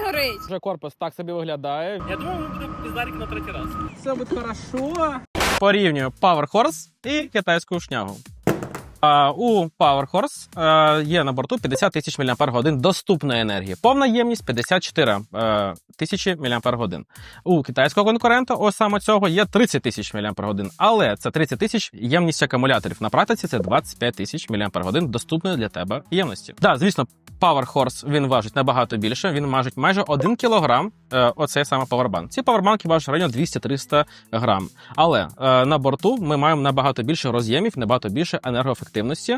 не горить. Вже корпус так собі виглядає. Я думаю, ми будемо піздарик на третій раз. Все буде хорошо. Порівнюю Power Horse і китайську шнягу. А, у Power Horse е, є на борту 50 тисяч мАч доступної енергії. Повна ємність 54 е, тисячі мАч. У китайського конкурента, ось саме цього, є 30 тисяч мАч. Але це 30 тисяч ємність акумуляторів. На практиці це 25 тисяч мАч доступної для тебе ємності. Так, да, звісно, Power Horse він важить набагато більше. Він важить майже 1 кілограм. Е, оцей саме павербанк. Ці павербанки важать районі 200-300 грам. Але е, на борту ми маємо набагато більше роз'ємів, набагато більше енергоефективності,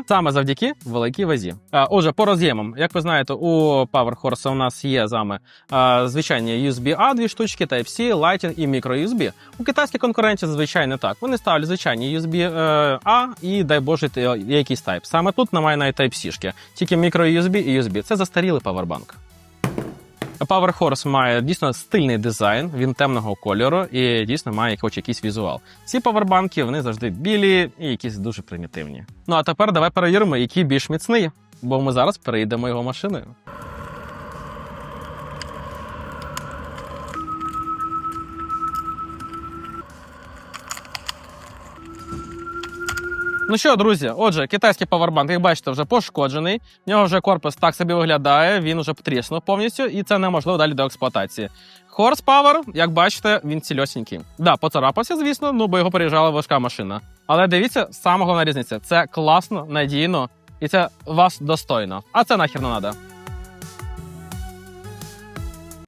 саме завдяки великій вазі. А отже, по роз'ємам, як ви знаєте, у Power Horse у нас є зами е, звичайні USB-A, дві штучки, Type-C, Lightning і microUSB. У китайській конкуренції зазвичай не так. Вони ставлять звичайні USB-A і дай Боже якийсь Type. Саме тут немає навіть Type-C, тільки тільки microUSB і USB. Це застарілий павербанк. Power Horse має дійсно стильний дизайн, він темного кольору і дійсно має хоч якийсь візуал. Ці павербанки вони завжди білі і якісь дуже примітивні. Ну а тепер давай перевіримо, який більш міцний, бо ми зараз переїдемо його машиною. Ну що, друзі, отже, китайський павербанк, як бачите, вже пошкоджений. В нього вже корпус так собі виглядає, він вже потріснув повністю, і це неможливо далі до експлуатації. Horsepower, як бачите, він цільосінький. Да, поцарапався, звісно, ну бо його переїжджала важка машина. Але дивіться, сама головна різниця: це класно, надійно і це вас достойно. А це нахер не треба.